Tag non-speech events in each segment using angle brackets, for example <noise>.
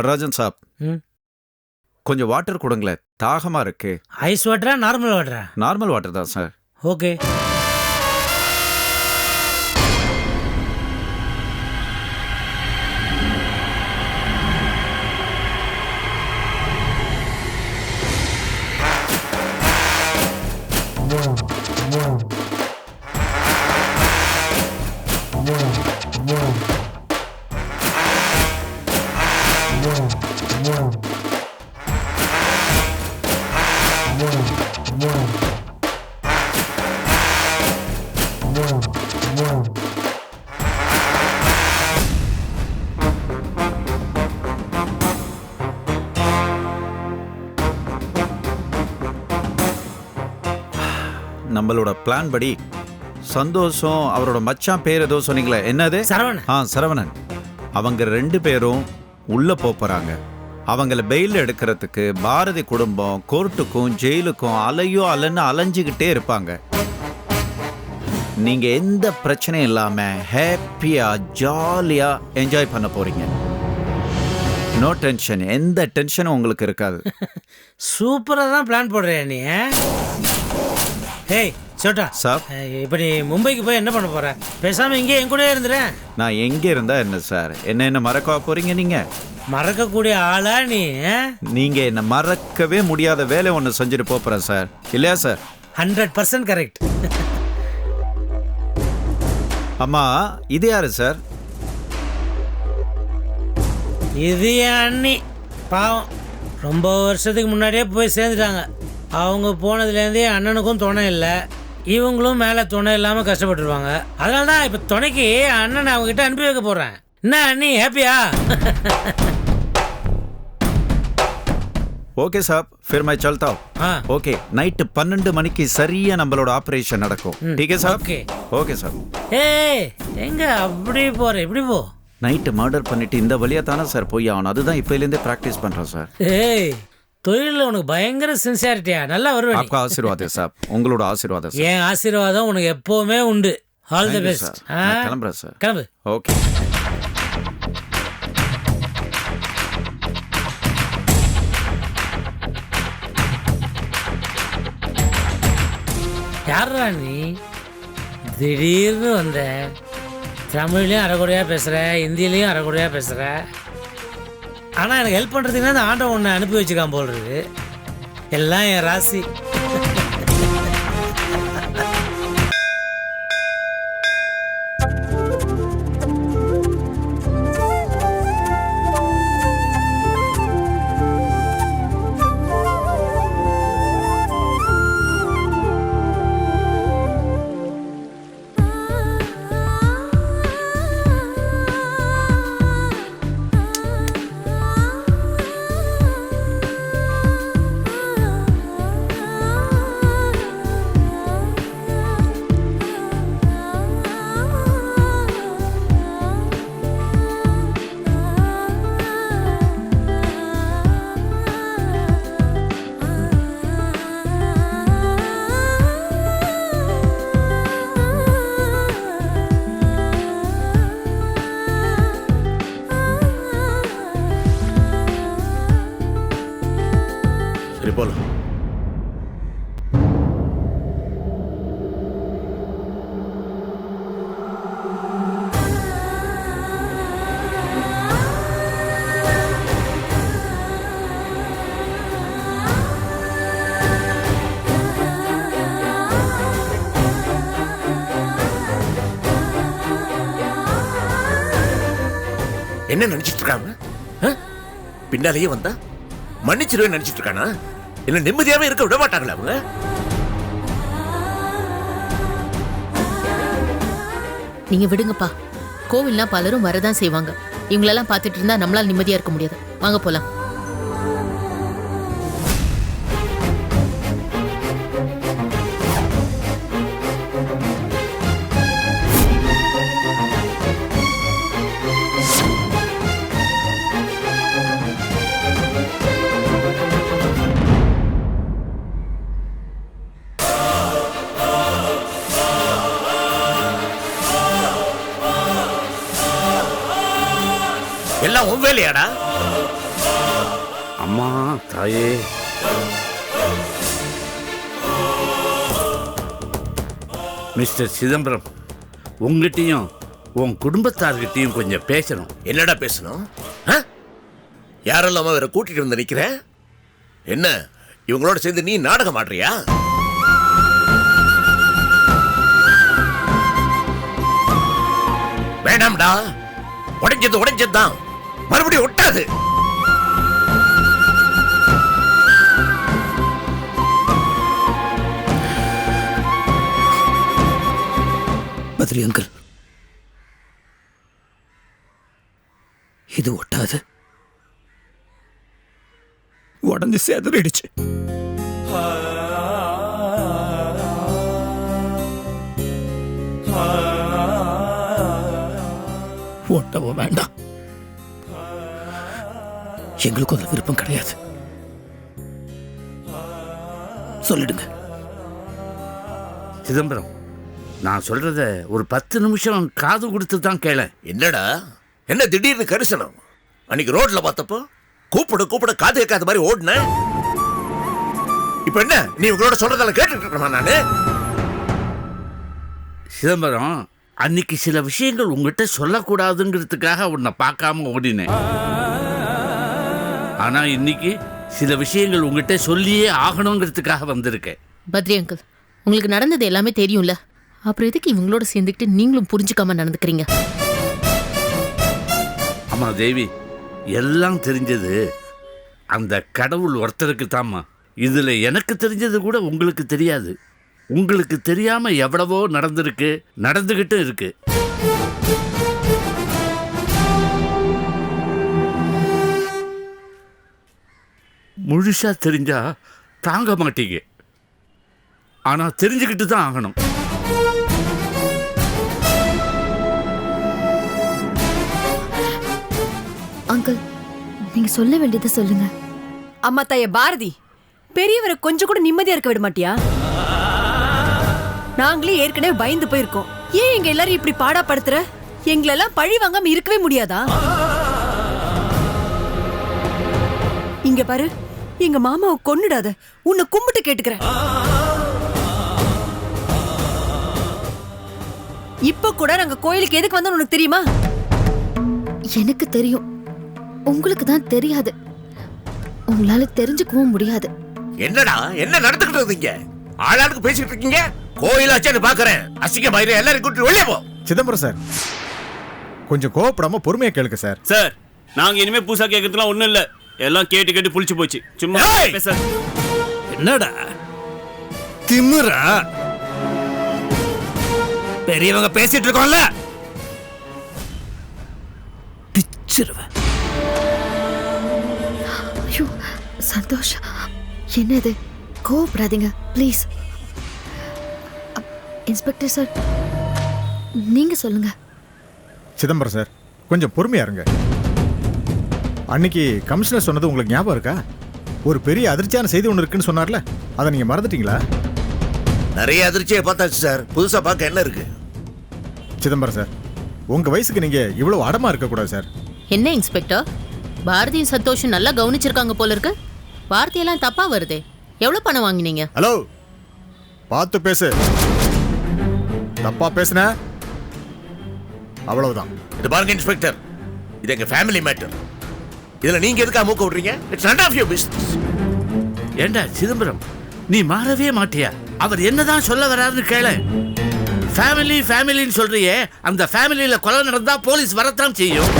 நடராஜன் சாப். கொஞ்சம் வாட்டர் கொடுங்களேன். தாகமா இருக்கு. ஐஸ் வாட்டரா நார்மல் வாட்டரா நார்மல் வாட்டர் தான் சார் ஓகே பிளான் படி. சந்தோஷம் அவரோட மச்சான் பேர் ஏதோ சொன்னீங்களே என்னது? சரவணன். ஆ சரவணன். அவங்க ரெண்டு பேரும் உள்ள போப் போறாங்க. அவங்கள பெயில் எடுக்கிறதுக்கு பாரதி குடும்பம் கோர்ட்டுக்கும் ஜெயிலுக்கும் அலையோ அலைன்னு அலைஞ்சுக்கிட்டே இருப்பாங்க. நீங்க எந்த பிரச்சனையும் இல்லாம ஹாப்பியா ஜாலியா என்ஜாய் பண்ண போறீங்க. நோ டென்ஷன் எந்த டென்ஷனும் உங்களுக்கு இருக்காது. <laughs> சூப்பராக தான் பிளான் போடுறியா நீ ஹேய் சோட்டா சார். இப்போ நீ மும்பைக்கு போய் என்ன பண்ண போற? பேசாம இங்கே என் கூடயே இருந்துறேன் நான் எங்க இருந்தா என்ன சார்? என்ன என்ன மறக்கவா போறீங்க நீங்க? மறக்கக்கூடிய ஆளா நீ நீங்க என்ன மறக்கவே முடியாத வேலை ஒன்று செஞ்சுட்டு போறேன் சார். இல்லையா சார்? Hundred percent correct. அம்மா இது யாரு சார்? இது என் அண்ணி. பாவம் ரொம்ப வருஷத்துக்கு முன்னாடியே போய் சேர்ந்துட்டாங்க. அவங்க போனதுலேருந்தே அண்ணனுக்கும் துணை இல்லை. இவங்களும் மேலே துணை இல்லாமல் கஷ்டப்பட்டுருவாங்க. அதனால தான் இப்போ துணைக்கு அண்ணனை அவங்ககிட்ட அனுப்பி வைக்க போகிறேன் என்ன நீ ஹாப்பியா? ஓகே சார் ஃபிர் மை சல்தா ஓகே நைட்டு பன்னெண்டு மணிக்கு சரியா நம்மளோட ஆபரேஷன் நடக்கும். டீக் சார் ஓகே. ஓகே சார் ஏ எங்க அப்படி போற எப்படி போ. நைட்டு மர்டர் பண்ணிட்டு இந்த வழியா தானே சார் போய் ஆகணும். அதுதான் இப்போலேருந்தே ப்ராக்டிஸ் பண்ணுறோம் சார். ஏய் தொழிலில் உனக்கு பயங்கர சின்சியாரிட்டியா நல்லா வருவேன் நீ. आपका आशीर्वाद है साहब உங்களோட ஆசீர்வாதம் சார் என் ஆசீர்வாதம் உனக்கு எப்பவுமே உண்டு all the Thank you, best sir. நான் கிளம்புறேன் சார் கிளம்பு ஓகே யாரா நீ திடீர்னு வந்த தமிழ்லையும் அரைக்குறையாக பேசுகிற ஹிந்திலையும் அரைக்குறையாக பேசுகிற ஆனால் எனக்கு ஹெல்ப் பண்ணுறதுக்குன்னா அந்த ஆண்டவன் ஒன்று அனுப்பி வச்சுக்கான் போல் இருக்கு. எல்லாம் என் ராசி. சரி என்ன நினைச்சிட்டு இருக்காங்க? பின்னாலேயே வந்தா? மன்னிச்சிருவேன் நினைச்சிட்டு இருக்கானா? என்ன நிம்மதியாவே இருக்க விட மாட்டாங்களா அவங்க? நீங்க விடுங்கப்பா. கோவில்னா பலரும் வரதான் செய்வாங்க. இவங்களெல்லாம் பார்த்துட்டு இருந்தா நம்மளால நிம்மதியா இருக்க முடியாது. வாங்க போலாம். உன் வேலையாடா அம்மா தாயே. மிஸ்டர் சிதம்பரம் உங்ககிட்டயும் உன் குடும்பத்தார்கிட்டயும் கொஞ்சம் பேசணும். என்னடா பேசணும்? ஆ? யாரெல்லாம் வேற கூட்டிட்டு வந்து நிக்கிற? என்ன இவங்களோட சேர்ந்து நீ நாடகம் ஆடுறியா? வேணாம்டா. உடைஞ்சது உடைஞ்சதுதான். மறுபடியும் ஒட்டாது. பத்ரி அங்கிள். இது ஒட்டாது. உடஞ்சு சேதறிடுச்சு. ஒட்டவும் வேண்டாம். எங்களுக்கும் அந்த விருப்பம் கிடையாது. சொல்லிடுங்க. சிதம்பரம் நான் சொல்றத ஒரு பத்து நிமிஷம் காது கொடுத்து தான் கேள என்னடா? என்ன திடீர்னு கரிசனம்? அன்னைக்கு ரோட்ல பார்த்தப்போ கூப்பிட கூப்பிட காது கேட்காத மாதிரி ஓடுன. இப்ப என்ன? நீ இவங்களோட சொல்றதெல்லாம் கேட்டுட்டு இருக்கணுமா நானு. சிதம்பரம் அன்னைக்கு சில விஷயங்கள் உங்ககிட்ட சொல்லக்கூடாதுங்கிறதுக்காக உன்னை பார்க்காம ஓடினேன். ஆனா இன்னைக்கு சில விஷயங்கள் உங்ககிட்ட சொல்லியே ஆகணுங்கிறதுக்காக வந்திருக்கேன். பத்ரி அங்கிள் உங்களுக்கு நடந்தது எல்லாமே தெரியும்ல? அப்புறம் எதுக்கு இவங்களோட சேர்ந்துக்கிட்டு நீங்களும் புரிஞ்சுக்காம நடந்துக்கிறீங்க? அம்மா தேவி எல்லாம் தெரிஞ்சது. அந்த கடவுள் ஒருத்தருக்கு தாம்மா. இதுல எனக்கு தெரிஞ்சது கூட உங்களுக்கு தெரியாது. உங்களுக்கு தெரியாம எவ்வளவோ நடந்திருக்கு நடந்துகிட்டு இருக்கு. முழுசா தெரிஞ்சா தாங்க மாட்டீங்க. ஆனா தெரிஞ்சுக்கிட்டு தான் ஆகணும். அங்கிள் நீங்க சொல்ல வேண்டியதை சொல்லுங்க. அம்மா தாய பாரதி பெரியவரை கொஞ்சம் கூட நிம்மதியா இருக்க விட மாட்டியா? நாங்களே ஏற்கனவே பயந்து போயிருக்கோம். ஏன் எங்க எல்லாரும் இப்படி பாடாப்படுத்துற எங்களெல்லாம் பழி வாங்காம இருக்கவே முடியாதா? இங்க பாரு. எங்க மாமாவை கொன்னுடாத. உன்னை கும்பிட்டு கேட்டுக்கிறேன். இப்ப கூட நாங்க கோயிலுக்கு எதுக்கு வந்தோம் உனக்கு தெரியுமா? எனக்கு தெரியும். உங்களுக்கு தான் தெரியாது. உங்களால தெரிஞ்சுக்கவும் முடியாது. என்னடா? என்ன நடந்துகிட்டு இருக்கீங்க ஆளாளுக்கு பேசிட்டு இருக்கீங்க? கோயிலாச்சான்னு பாக்குறேன். அசிங்கமாயிரு எல்லாரும் கூட்டிட்டு வெளியே போ. சிதம்பரம் சார் கொஞ்சம் கோவப்படாம பொறுமையா கேளுங்க சார். சார் நாங்க இனிமே புதுசா கேட்கறதுலாம் ஒண்ணும் இல்ல. எல்லாம் கேட்டு கேட்டு புளிச்சு போச்சு. சும்மா! பேச என்னடா? திமிரா பெரியவங்க பேசிட்டு இருக்கோம்ல. பிச்சிருவேன் ஐயோ சந்தோஷ். என்னது? கோவப்படாதீங்க ப்ளீஸ். இன்ஸ்பெக்டர் சார் நீங்க சொல்லுங்க. சிதம்பரம் சார் கொஞ்சம் பொறுமையா இருங்க. அன்னைக்கு கமிஷனர் சொன்னது உங்களுக்கு ஞாபகம் இருக்கா? ஒரு பெரிய அதிர்ச்சியான செய்தி ஒன்று இருக்குன்னு சொன்னார்ல அதை நீங்க மறந்துட்டீங்களா? நிறைய அதிர்ச்சியை பார்த்தாச்சு சார். புதுசா பார்க்க என்ன இருக்கு? சிதம்பரம் சார் உங்க வயசுக்கு நீங்க இவ்வளவு அடமா இருக்கக்கூடாது சார். என்ன இன்ஸ்பெக்டர்? பாரதியும் சந்தோஷம் நல்லா கவனிச்சிருக்காங்க போல இருக்கு. வார்த்தையெல்லாம் தப்பா வருதே. எவ்வளவு பணம் வாங்கினீங்க? ஹலோ பார்த்து பேசு. தப்பா பேசுன? அவ்வளவுதான். இது பாருங்க இன்ஸ்பெக்டர் இது எங்க ஃபேமிலி மேட்டர் இதுல நீங்க எதுக்கா மூக்க விடுறீங்க? It's none of your business ஏண்டா சிதம்பரம்? நீ மாறவே மாட்டியா? அவர் என்னதான் சொல்ல வராருன்னு கேள. ஃபேமிலி ஃபேமிலின்னு சொல்றியே. அந்த ஃபேமிலியில கொலை நடந்தா போலீஸ் வரத்தான் செய்யும்.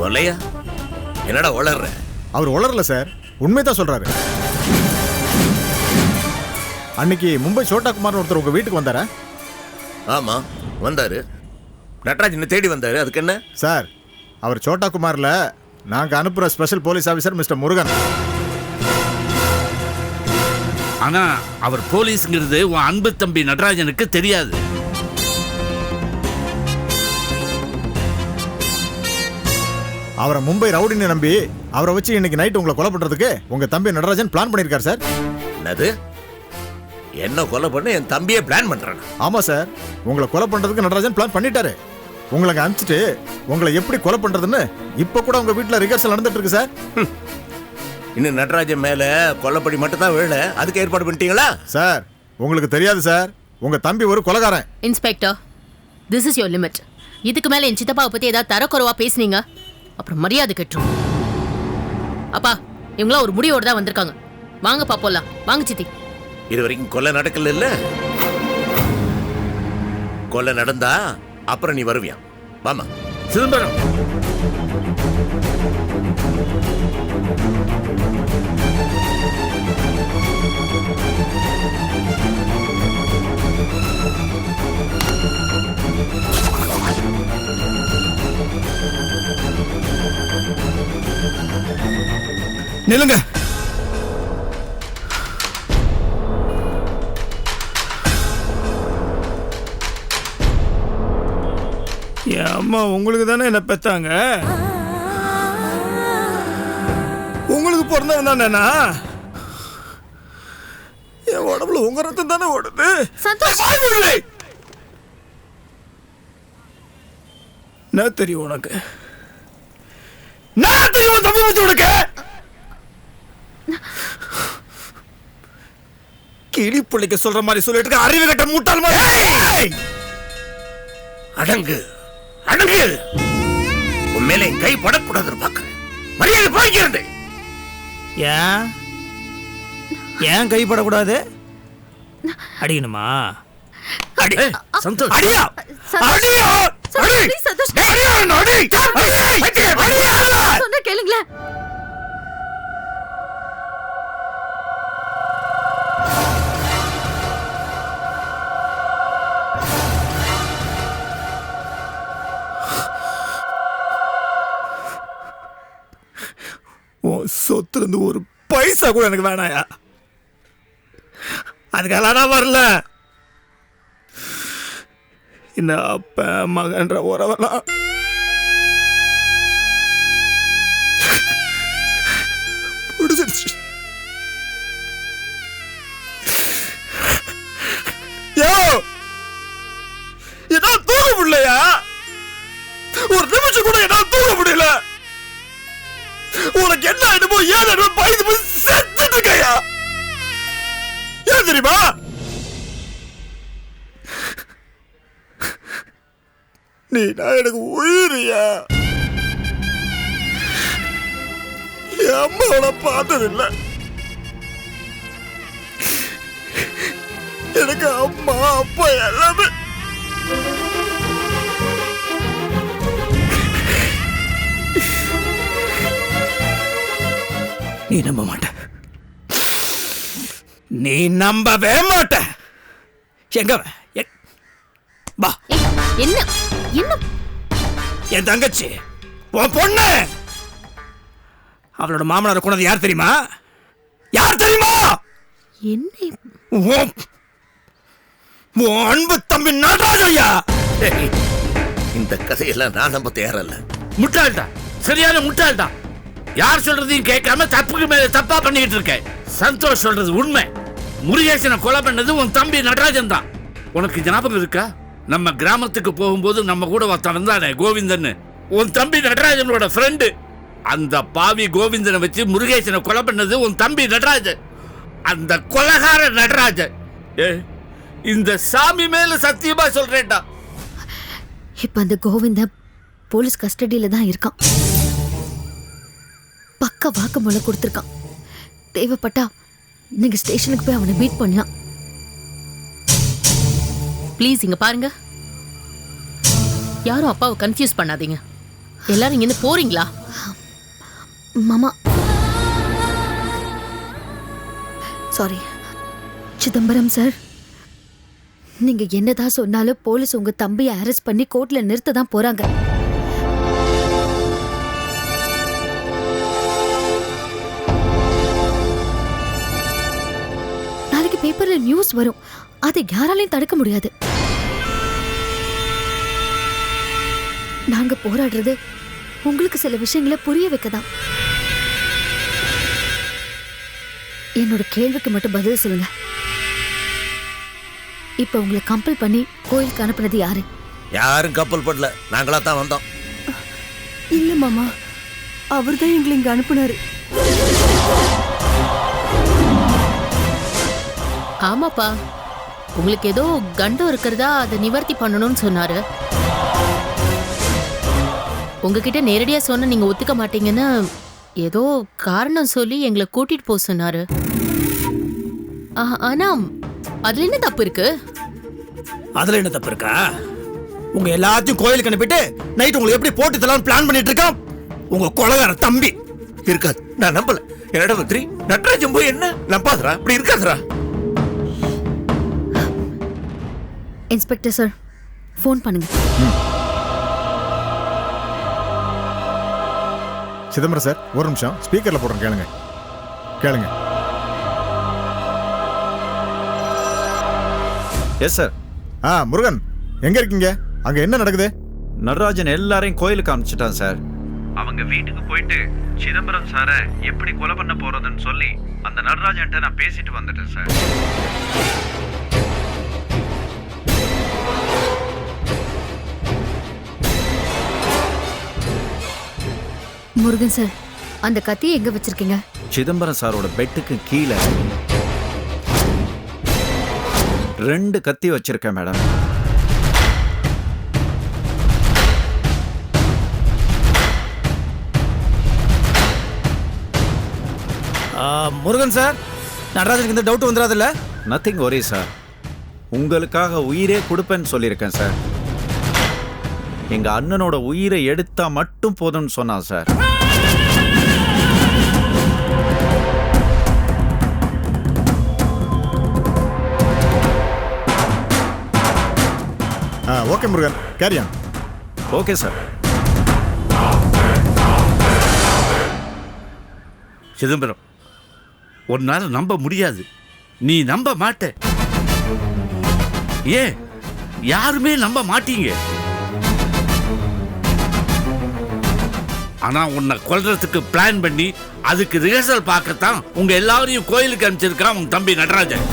கொலையா? என்னடா உளர்ற? அவர் உளரல சார். உண்மைதான் சொல்றாரு. அன்னைக்கு மும்பை சோட்டா குமார் ஒருத்தர் உங்க வீட்டுக்கு வந்தாரா? ஆமா வந்தாரு. நடராஜனை தேடி வந்தாரு. அதுக்கு என்ன? சார் அவர் சோட்டா குமார்ல நாங்க அனுப்புற special police officer mister Murugan. ஆனா அவர் போலீஸ்ங்கிறது உன் அன்பு தம்பி நடராஜனுக்கு தெரியாது. அவரை மும்பை ரவுடின்னு நம்பி அவரை வச்சு இன்னைக்கு நைட் உங்களை கொலை பண்றதுக்கு உங்க தம்பி நடராஜன் பிளான் பண்ணியிருக்காரு சார். என்னது? என்ன கொலை பண்ண என் தம்பியே பிளான் பண்றான்? ஆமா சார். உங்களை கொலை பண்றதுக்கு நடராஜன் பிளான் பண்ணிட்டாரு. உங்களை அங்க அனுப்பிச்சிட்டு உங்களை எப்படி கொலை பண்றதுன்னு இப்ப கூட உங்க வீட்டுல ரிகர்சல் நடந்துட்டு இருக்கு சார். இன்னும் நடராஜன் மேல கொல்லப்படி மட்டும் தான் வேலை அதுக்கு ஏற்பாடு பண்ணிட்டீங்களா? சார் உங்களுக்கு தெரியாது சார். உங்க தம்பி ஒரு கொலைகாரன். Inspector this is your limit இதுக்கு மேல என் சித்தப்பாவை பத்தி ஏதாவது தரக்குறைவா பேசுனீங்க? அப்புறம் மரியாதை கெட்டுரும் அப்பா இவங்களாம் ஒரு முடிவோட தான் வந்திருக்காங்க. வாங்கப்பா போலாம் வாங்க சித்தி. இது வரைக்கும் கொலை நடக்கல இல்ல? கொலை நடந்தா அப்புறம் நீ வருவியா? வாமா சிதம்பரம். நிலுங்க என் அம்மா உங்களுக்கு தானே என்ன பெத்தாங்க? உங்களுக்கு பிறந்தவன் தானேண்ணா என் உடம்புல உங்க ரத்தம் தானே ஓடுது! என்ன தெரியும் உனக்கு. நான் தெரியும் தம்பி வச்சு உனக்கு. கிளி பிள்ளைக்கு சொல்ற மாதிரி சொல்லிட்டு அறிவு கட்ட முட்டாள் மாதிரி. அடங்கு. அடங்கு உன் மேல கை படக்கூடாதுன்னு பாக்குறேன் மரியாதை போய்க்கிறது ஏன்? ஏன் கைப்படக்கூடாது அடிக்கணுமா? அடி. சந்தோஷ். அடியா? அடியா? அடி. please, சந்தோஷ். டேய், அடியா என்ன, அடி அடி அடியா. சொன்ன கேளுங்களேன். சொத்து இருந்து ஒரு பைசா கூட எனக்கு வேணாயா? அதுக்கெல்லாம் நான் வரல. இந்த அப்ப மகன்ற உறவெல்லாம்? நீ நான் எனக்கு உயிரியா? என் அம்மாவோட பார்த்ததில்ல. எனக்கு அம்மா அப்பா எல்லாமே. நீ நம்ப மாட்ட. நீ நம்பவே மாட்ட. எங்க வா. என்ன? என்ன? என் தங்கச்சி உன் பொண்ணு! அவளோட மாமனார் கொண்டது யார் தெரியுமா? யார் தெரியுமா? என்ன? உன் அன்பு தம்பி நடராஜையா இந்த கதையெல்லாம் நான் நம்ப தயாரில்ல. முட்டாள்தான் சரியான முட்டாள்தான் யார் சொல்றதையும் கேட்காம தப்புக்கு மேல தப்பா பண்ணிக்கிட்டு இருக்க. சந்தோஷ் சொல்றது உண்மை. முருகேசனை கொலை பண்ணது உன் தம்பி நடராஜன் தான் உனக்கு ஞாபகம் இருக்கா? நம்ம கிராமத்துக்கு போகும்போது நம்ம கூட ஒருத்தன் இருந்தானே கோவிந்தன் உன் தம்பி நடராஜனோட ஃப்ரெண்டு அந்த பாவி கோவிந்தனை வச்சு முருகேசனை கொலை பண்ணது உன் தம்பி நடராஜன். அந்த கொலகார நடராஜன். ஏ இந்த சாமி மேல சத்தியமா சொல்றேன்டா. இப்ப அந்த கோவிந்த போலீஸ் கஸ்டடியில தான் இருக்கான். பக்க வாக்குமூலம் கொடுத்துருக்கான். தேவைப்பட்டா நீங்க ஸ்டேஷனுக்கு போய் அவனை மீட் பண்ணலாம். ப்ளீஸ் இங்க பாருங்க. யாரும் அப்பாவை கன்ஃபியூஸ் பண்ணாதீங்க. எல்லாரும் இங்கேருந்து போறீங்களா? மாமா. சாரி சிதம்பரம் சார் நீங்க என்னதான் சொன்னாலும் போலீஸ் உங்க தம்பியை அரெஸ்ட் பண்ணி கோர்ட்ல நிறுத்த தான் போறாங்க. நாளைக்கு பேப்பர்ல நியூஸ் வரும். அதை யாராலையும் தடுக்க முடியாது. நாங்க போராடுறது உங்களுக்கு சில விஷயங்களை புரிய வைக்க தான் என்னோட கேள்விக்கு மட்டும் பதில் சொல்லுங்க இப்ப உங்களை கம்பல் பண்ணி கோயிலுக்கு அனுப்புனது யாரு? யாரும் கப்பல் படல நாங்களா தான் வந்தோம். இல்ல மாமா அவர் தான் எங்களை இங்க அனுப்புனாரு. ஆமாப்பா. உங்களுக்கு ஏதோ கண்டம் இருக்கிறதா அதை நிவர்த்தி பண்ணணும்னு சொன்னாரு. உங்ககிட்ட நேரடியா சொன்ன நீங்க ஒத்துக்க மாட்டீங்கன்னு ஏதோ காரணம் சொல்லி எங்களை கூட்டிட்டு போக சொன்னாரு. ஆ, ஆனா அதுல என்ன தப்பு இருக்கு? அதுல என்ன தப்பு இருக்கா? உங்க எல்லாத்தையும் கோயிலுக்கு அனுப்பிட்டு நைட் உங்களுக்கு எப்படி போட்டு தரலாம்னு பிளான் பண்ணிட்டு இருக்கான் உங்க கொலகார தம்பி. இருக்காது. நான் நம்பல. என்னடா பத்ரி நட்ராஜன் போய் என்ன? நம்பாதரா இப்படி இருக்காதரா இன்ஸ்பெக்டர் சார் ஃபோன் பண்ணுங்க. சிதம்பரம் சார் ஒரு நிமிஷம். ஸ்பீக்கரில் போடுறேன் கேளுங்க. கேளுங்க. எஸ் சார் ஆ முருகன் எங்க இருக்கீங்க? அங்க என்ன நடக்குது? நடராஜன் எல்லாரையும் கோயிலுக்கு அனுப்பிச்சிட்டான் சார் அவங்க வீட்டுக்கு போயிட்டு சிதம்பரம் சாரை எப்படி கொலை பண்ண போறதுன்னு சொல்லி அந்த நடராஜன்ட்ட நான் பேசிட்டு வந்துட்டேன் சார் முருகன் சார் அந்த கத்தியை எங்க வச்சிருக்கீங்க? சிதம்பரம் சாரோட பெட்டுக்கு கீழே ரெண்டு கத்தி வச்சிருக்கேன் மேடம். ஆ, முருகன் சார் நடராஜனுக்கு இந்த டவுட் வந்துடாதுல்ல நத்திங் ஒரே சார் உங்களுக்காக உயிரே கொடுப்பேன்னு சொல்லியிருக்கேன் சார் எங்க அண்ணனோட உயிரை எடுத்தா மட்டும் போதும்னு சொன்னான் sir. Ah okay Murugan. Carry on okay sir. Chidambaram உன்னால நம்ப முடியாது. நீ நம்ப மாட்ட. ஏன்? யாருமே நம்ப மாட்டீங்க. ஆனா உன்னை கொல்றதுக்கு பிளான் பண்ணி அதுக்கு ரிஹர்சல் பார்க்கத்தான் உங்க எல்லாரையும் கோயிலுக்கு அனுப்பிச்சிருக்கான் உன் தம்பி நடராஜன்.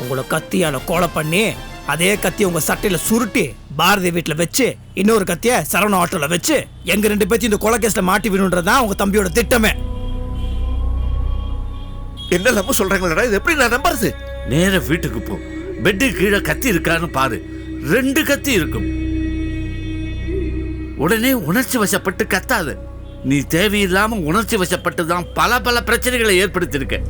உங்களை கத்தியால கொலை பண்ணி அதே கத்தி உங்க சட்டையில சுருட்டி பாரதி வீட்டுல வச்சு இன்னொரு கத்திய சரவண ஆட்டோல வச்சு எங்க ரெண்டு பேத்தையும் இந்த கொலை கேஸ்ல மாட்டி விடணுன்றதுதான் உங்க தம்பியோட திட்டமே. என்ன நம்ம சொல்றாங்களா இது எப்படி நான் நம்புறது? நேர வீட்டுக்கு போ. பெட்டு கீழே கத்தி இருக்கான்னு பாரு. ரெண்டு கத்தி இருக்கும். உடனே உணர்ச்சி வசப்பட்டு கத்தாது. நீ தேவையில்லாம உணர்ச்சி வசப்பட்டு தான் பல பல பிரச்சனைகளை ஏற்படுத்தியிருக்க.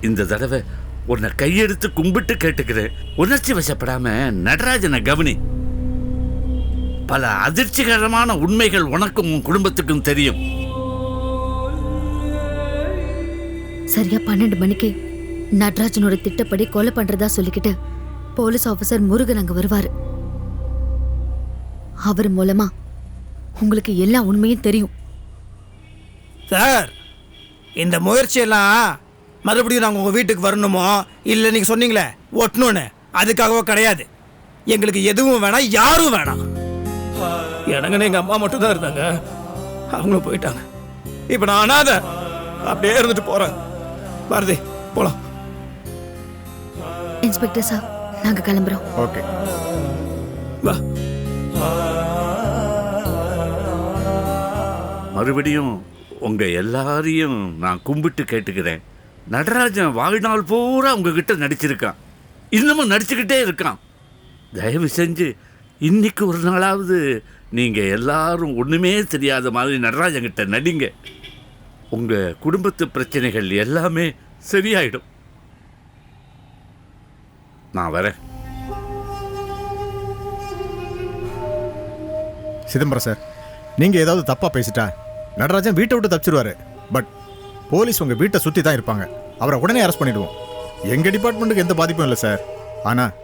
இந்த தடவை உன்னை கையெடுத்து கும்பிட்டு கேட்டுக்கிறேன். உணர்ச்சி வசப்படாம நடராஜனை கவனி. பல அதிர்ச்சிகரமான உண்மைகள் உனக்கும் உன் குடும்பத்துக்கும் தெரியும். சரியா பன்னெண்டு மணிக்கு நட்ராஜனோட திட்டப்படி கொலை பண்றதா சொல்லிக்கிட்டு போலீஸ் ஆபீசர் முருகன் அங்க வருவாரு. அவர் மூலமா உங்களுக்கு எல்லா உண்மையும் தெரியும். சார் இந்த முயற்சியெல்லாம் மறுபடியும் நாங்கள் உங்கள் வீட்டுக்கு வரணுமோ? இல்லை நீங்கள் சொன்னீங்களே ஒட்டணும்னு. அதுக்காகவோ கிடையாது. எங்களுக்கு எதுவும் வேணாம் யாரும் வேணாம். எனக்குன்னு எங்கள் அம்மா மட்டும் தான் இருந்தாங்க. அவங்களும் போயிட்டாங்க. இப்போ நான் அனாதை. அப்படியே இருந்துட்டு போகிறேன் பாரதி போகலாம் இன்ஸ்பெக்டர் சார் நாங்க கிளம்புறோம். ஓகே வா. மறுபடியும் உங்கள் எல்லாரையும் நான் கும்பிட்டு கேட்டுக்கிறேன். நடராஜன் வாழ்நாள் பூரா உங்ககிட்ட நடிச்சிருக்கான். இன்னமும் நடிச்சுக்கிட்டே இருக்கான். தயவு செஞ்சு இன்னைக்கு ஒரு நாளாவது நீங்கள் எல்லாரும் ஒன்றுமே தெரியாத மாதிரி நடராஜன் கிட்ட நடிங்க. உங்கள் குடும்பத்து பிரச்சனைகள் எல்லாமே சரியாயிடும். நான் வரேன். சிதம்பரம் சார் நீங்கள் ஏதாவது தப்பாக பேசிட்டா நடராஜன் வீட்டை விட்டு தப்பிச்சிருவாரு பட் போலீஸ் உங்கள் வீட்டை சுற்றி தான் இருப்பாங்க அவரை உடனே அரெஸ்ட் பண்ணிடுவோம் எங்கள் டிபார்ட்மெண்ட்டுக்கு எந்த பாதிப்பும் இல்லை சார் ஆனால்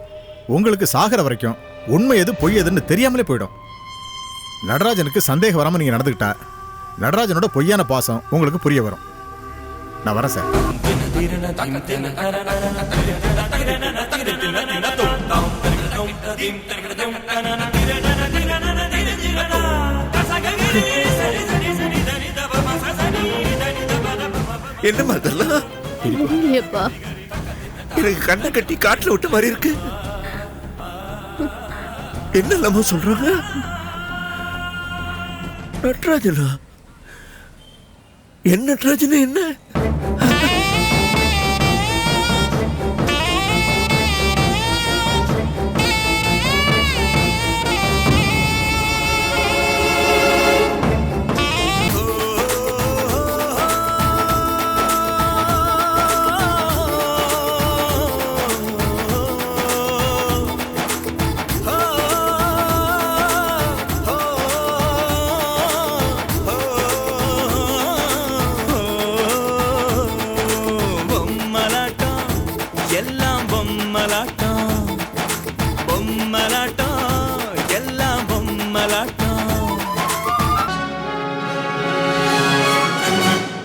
உங்களுக்கு சாகிற வரைக்கும் உண்மை எது பொய் எதுன்னு தெரியாமலே போயிடும் நடராஜனுக்கு சந்தேகம் வராமல் நீங்கள் நடந்துக்கிட்டா நடராஜனோட பொய்யான பாசம் உங்களுக்கு புரிய வரும் நான் வரேன் சார் என்னம்மா அதெல்லாம்? இல்லையப்பா. எனக்கு கண்ணை கட்டி காட்டுல விட்ட மாதிரி இருக்கு. என்னெல்லாமோ சொல்றாங்க? நட்ராஜனா? என் நட்ராஜனா என்ன?